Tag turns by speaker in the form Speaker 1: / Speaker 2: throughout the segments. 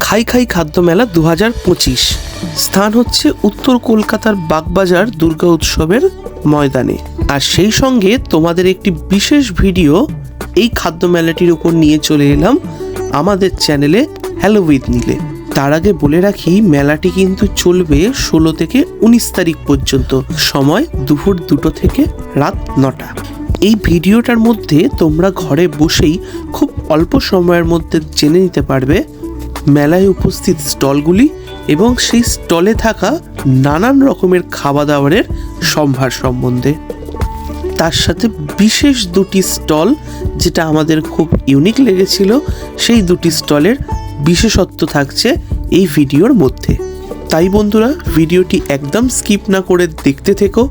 Speaker 1: খাই খাই খাদ্য মেলা দু হাজার পঁচিশ। স্থান হচ্ছে উত্তর কলকাতার বাগবাজার দুর্গা উৎসবের ময়দানে। আর সেই সঙ্গে তোমাদের একটি বিশেষ ভিডিও এই খাদ্য মেলাটির উপর নিয়ে চলে এলাম আমাদের চ্যানেলে হ্যালো উইথ নিলে তার আগে বলে রাখি, মেলাটি কিন্তু চলবে ষোলো থেকে উনিশ তারিখ পর্যন্ত। সময় দুপুর দুটো থেকে রাত নটা। এই ভিডিওটার মধ্যে তোমরা ঘরে বসেই খুব অল্প সময়ের মধ্যে জেনে নিতে পারবে মেলায় উপস্থিত স্টলগুলি এবং সেই স্টলে থাকা নানান রকমের খাওয়া দাওয়ারের সম্ভার সম্বন্ধে। তার সাথে বিশেষ দুটি স্টল যেটা আমাদের খুব ইউনিক লেগেছিল, সেই দুটি স্টলের বিশেষত্ব থাকছে এই ভিডিওর মধ্যে। তাই বন্ধুরা, ভিডিওটি একদম স্কিপ না করে দেখতে থেকো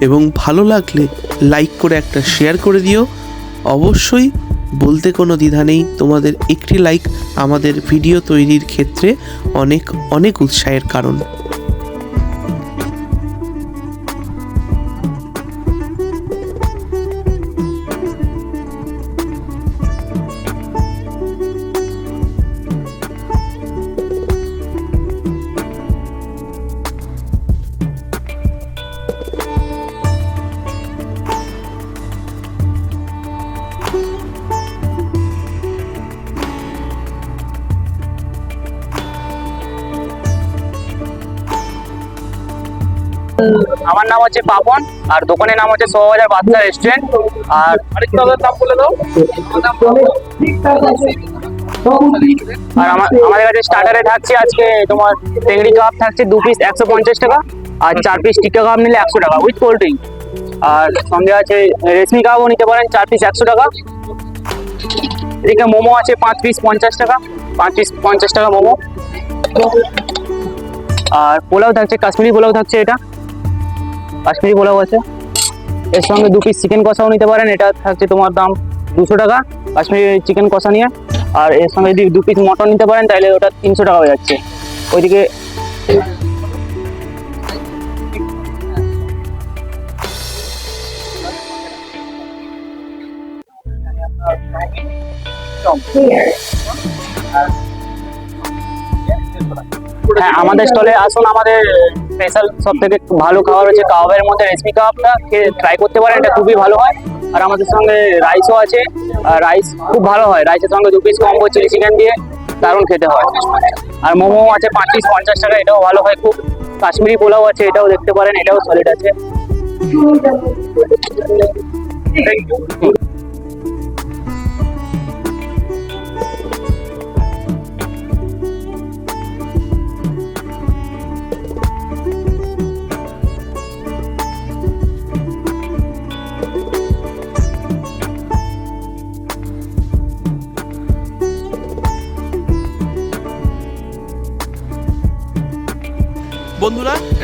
Speaker 1: এবং ভালো লাগলে লাইক করে একটা শেয়ার করে দিও। অবশ্যই বলতে কোনো দ্বিধা নেই। তোমাদের একটি লাইক আমাদের ভিডিও তৈরির ক্ষেত্রে অনেক অনেক উৎসাহের কারণ।
Speaker 2: আমার নাম হচ্ছে পাপন, আর দোকানের নাম হচ্ছে সোবাজার বাদশা রেস্টুরেন্ট আর আরেকটা নাম বলে দাও। আর আমার, আমাদের কাছে স্টার্টারে থাকছে আজকে তোমার টেংরি কাপ থাকছে দু পিস একশো পঞ্চাশ টাকা, আর চার পিস টিকা কাপ নিলে একশো টাকা উইথ কোল্ড ড্রিঙ্ক আর সঙ্গে আছে রেশমি কাপও নিতে পারেন, চার পিস একশো টাকা। এদিকে মোমো আছে পাঁচ পিস পঞ্চাশ টাকা, পাঁচ পিস পঞ্চাশ টাকা মোমো। আর পোলাও থাকছে, কাশ্মীরি পোলাও থাকছে এটা। কাশ্মীরি পোলাও আছে। এর সঙ্গে দু পিস চিকেন কষাও নিতে পারেন। এটা থাকছে তোমার দাম দুশো টাকা কাশ্মীরি চিকেন কষা নিয়ে। আর এর সঙ্গে যদি দু পিস মটন নিতে পারেন, তাহলে ওটা তিনশো টাকা হয়ে যাচ্ছে। ওইদিকে হ্যাঁ আমাদের স্টলে আসুন, আমাদের স্পেশাল সব থেকে ভালো খাবার হচ্ছে কাবাবের মধ্যে রেসমি কাবাবটা। ট্রাই করতে পারেন, এটা খুবই ভালো হয়। আর আমাদের সঙ্গে রাইসও আছে। আর রাইস খুব ভালো হয়। রাইসের সঙ্গে দু পিস কম্বো চিলি চিকেন দিয়ে দারুণ খেতে হয়। আর মোমো আছে পাঁচ পিস পঞ্চাশ টাকা, এটাও ভালো হয়। খুব কাশ্মীরি পোলাও আছে, এটাও দেখতে পারেন, এটাও সলিড আছে।
Speaker 1: বন্ধুরা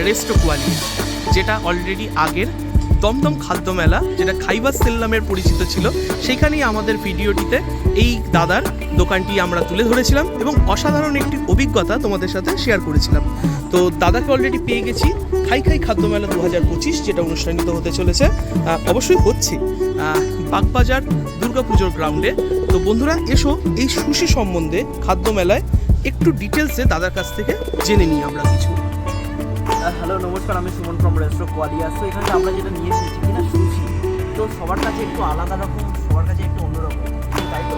Speaker 1: রেস্টো কোয়ালি যেটা অলরেডি আগের দমদম খাদ্য মেলা, যেটা খাইবার সেল্লামের পরিচিত ছিল, সেখানেই আমাদের ভিডিওটিতে এই দাদার দোকানটি আমরা তুলে ধরেছিলাম এবং অসাধারণ একটি অভিজ্ঞতা তোমাদের সাথে শেয়ার করেছিলাম। তো দাদাকে অলরেডি পেয়ে গেছি খাই খাই খাদ্য মেলা দু হাজার পঁচিশ, যেটা অনুষ্ঠানিত হতে চলেছে অবশ্যই হচ্ছে। বাগবাজার দুর্গাপুজোর গ্রাউন্ডে তো বন্ধুরা, এসো, এই সুশি সম্বন্ধে খাদ্য মেলায় একটু ডিটেলসে দাদার কাছ থেকে জেনে নিই আমরা কিছু।
Speaker 3: হ্যালো, নমস্কার, আমি সুমন ফ্রম রেস্টো কোয়ালিয়া তো এখানে আমরা যেটা নিয়ে এসেছি, কিনা সুশি তো সবার কাছে একটু আলাদা রকম, সবার কাছে একটু অন্যরকম। তাই তো?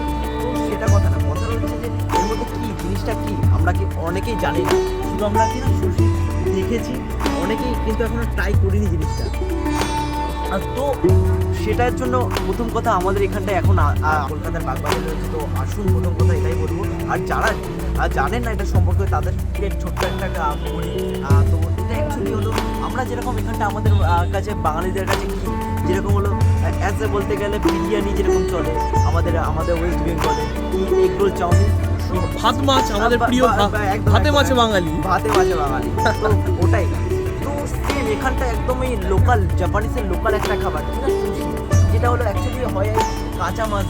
Speaker 3: সেটা কথা না, কথা হচ্ছে যে এর মধ্যে কী, জিনিসটা কী, আমরা কি অনেকেই জানি না। শুধু আমরা কিনা সুশি দেখেছি, অনেকেই কিন্তু এখনও ট্রাই করিনি জিনিসটা। আর তো সেটার জন্য প্রথম কথা আমাদের এখানটা এখন কলকাতার বাগবাজারে রয়েছে। তো আসুন, প্রথম কথা এটাই বলব। আর যারা জানেন না এটা সম্পর্কে তাদেরকে ছোট্ট একটা তো এটা অ্যাকচুয়ালি হলো? আমরা যেরকম এখানটা আমাদের কাছে বাঙালিদের কাছে কি? যেরকম হলো অ্যাজ এ বলতে গেলে বিরিয়ানি যেরকম চলে আমাদের আমাদের ওয়েস্ট বেঙ্গলে এগ রোল চাউমিন
Speaker 1: ভাত মাছ আমাদের প্রিয় ভাত। মাছে বাঙালি।
Speaker 3: ভাতে মাছে বাঙালি। তো ওটাই। তো সেম এখানটা একদমই লোকাল জাপানিসের লোকাল একটা খাবার ঠিক আছে যেটা হলো অ্যাকচুয়ালি হয় কাঁচা মাছ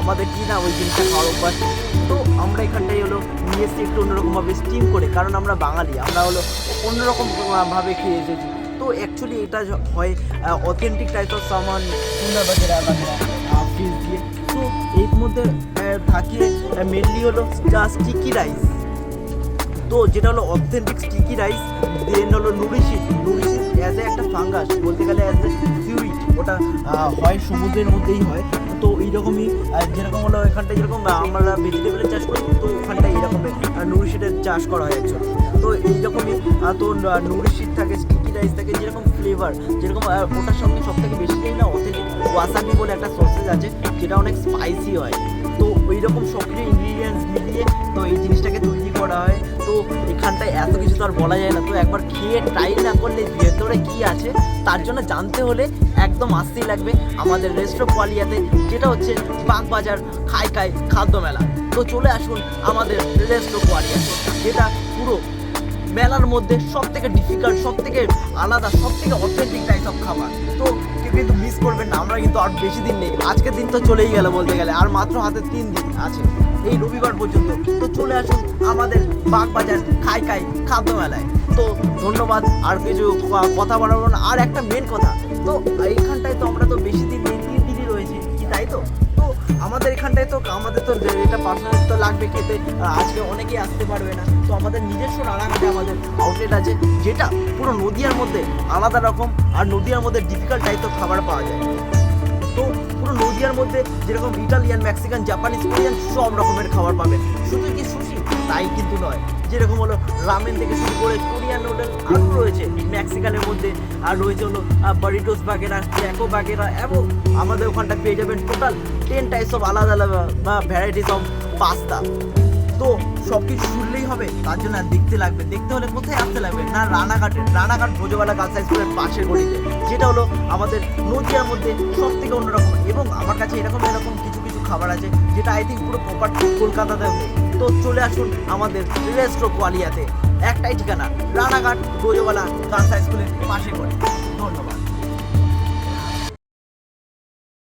Speaker 3: আমাদের কি না ওই জিনিসটা খাওয়ার অভ্যাস। তো আমরা এখানটাই হলো নিয়ে এসেছি একটু অন্যরকমভাবে স্টিম করে কারণ আমরা বাঙালি। আমরা হলো অন্যরকম আহ, ভাবে খেয়ে এসেছি। তো অ্যাকচুয়ালি এটা হয় অথেন্টিক টাইপ অফ সামান সুন্দর বাগেরা ফিস দিয়ে। তো এর মধ্যে থাকে মেনলি হলো যা স্টিকি রাইস তো যেটা হলো অথেন্টিক স্টিকি রাইস দেন হলো নুরিশিট নুরিশিট অ্যাজ এ একটা ফাঙ্গাস বলতে গেলে অ্যাজ এ ওটা হয় সমুদ্রের মধ্যেই হয়। তো এইরকমই যেরকম হলো এখানটায় যেরকম আমরা ভেজিটেবলের চাষ করি, তো ওখানটায় এরকমই নুরিশিটের চাষ করা হয় অ্যাকচুয়ালি তো এইরকমই তো নুরিশিট থাকে স্টিকি রাইস থাকে, যেরকম ফ্লেভার যেরকম ওটার সঙ্গে সব থেকে বেশি যেই না অথেন্টিক ওয়াসাবি বলে একটা সসেজ আছে, যেটা অনেক স্পাইসি হয়। তো ওই রকম কিছু ইনগ্রিডিয়েন্টস মিলিয়ে, তো এই জিনিসটাকে তৈরি করা হয়। তো এখানটায় এত কিছু তো আর বলা যায় না। তো একবার খেয়ে ট্রাই না করলে ভেতরে কি আছে, তার জন্য জানতে হলে একদম আসতেই লাগবে আমাদের রেস্ট্রো কোয়ালিয়াতে যেটা হচ্ছে বাগবাজার খাই খাই খাদ্য মেলা। তো চলে আসুন আমাদের রেস্ট্রো কোয়ালিয়াতে যেটা পুরো মেলার মধ্যে সব থেকে ডিফিকাল্ট সব থেকে আলাদা সব থেকে অথেন্টিক টাইপ অফ খাবার। তো কিন্তু মিস করবেন না, আমরা কিন্তু আর বেশি দিন নেই। আজকের দিন তো চলেই গেল বলতে গেলে, আর মাত্র হাতে তিন দিন আছে। এই রবিবার পর্যন্ত। তো চলে আসুন আমাদের বাগবাজার খাই খাই খাদ্য মেলায় তো ধন্যবাদ, আর কিছু কথা না। আর একটা মেন কথা, তো এইখানটায় তো আমরা তো বেশি দিন নেই, তিন দিনই রয়েছে, কি তাই তো? আমাদের এখানটায় তো, আমাদের তো এটা পার্সোনাল তো লাগবে খেতে। আজকে অনেকেই আসতে পারবে না। তো আমাদের নিজস্ব রানাঘাটে আমাদের আউটলেট আছে, যেটা পুরো নদিয়ার মধ্যে আলাদা রকম, আর নদিয়ার মধ্যে ডিফিকাল্ট টাইপ খাবার পাওয়া যায়। তো পুরো নদিয়ার মধ্যে যেরকম ইটালিয়ান মেক্সিকান জাপানিজ কোরিয়ান সব রকমের খাবার পাবে। শুধু কি সুশি তাই কিন্তু নয়। যেরকম হলো রামেন থেকে শুরু করে কোরিয়ান নুডল আরও রয়েছে। মেক্সিকানের মধ্যে আর রয়েছে হলো বারিটোস বাগেরা ট্যাকো বাগেরা এবং আমাদের ওখানটা পেয়ে যাবেন টোটাল টেন টাইপস অফ আলাদা আলাদা, বা ভ্যারাইটিস অফ পাস্তা তো সব কিছু শুনলেই হবে, তার জন্য আর দেখতে লাগবে। দেখতে হলে কোথায় আসতে লাগবে? না রানাঘাটে। রানাঘাট ভোজবালা গার্লস হাই স্কুলের পাশের গলিতে। যেটা হলো আমাদের নদিয়ার মধ্যে সব থেকে অন্যরকম। এবং আমার কাছে এরকম এরকম কিছু কিছু খাবার আছে, যেটা আই থিঙ্ক পুরো প্রপার কলকাতাতে তো চলে আসুন আমাদের রেস্ট্রো কোয়ালিয়াতে। একটাই ঠিকানা, রানাঘাট ভোজবালা গার্লস হাই স্কুলের পাশে পড়ে ধন্যবাদ।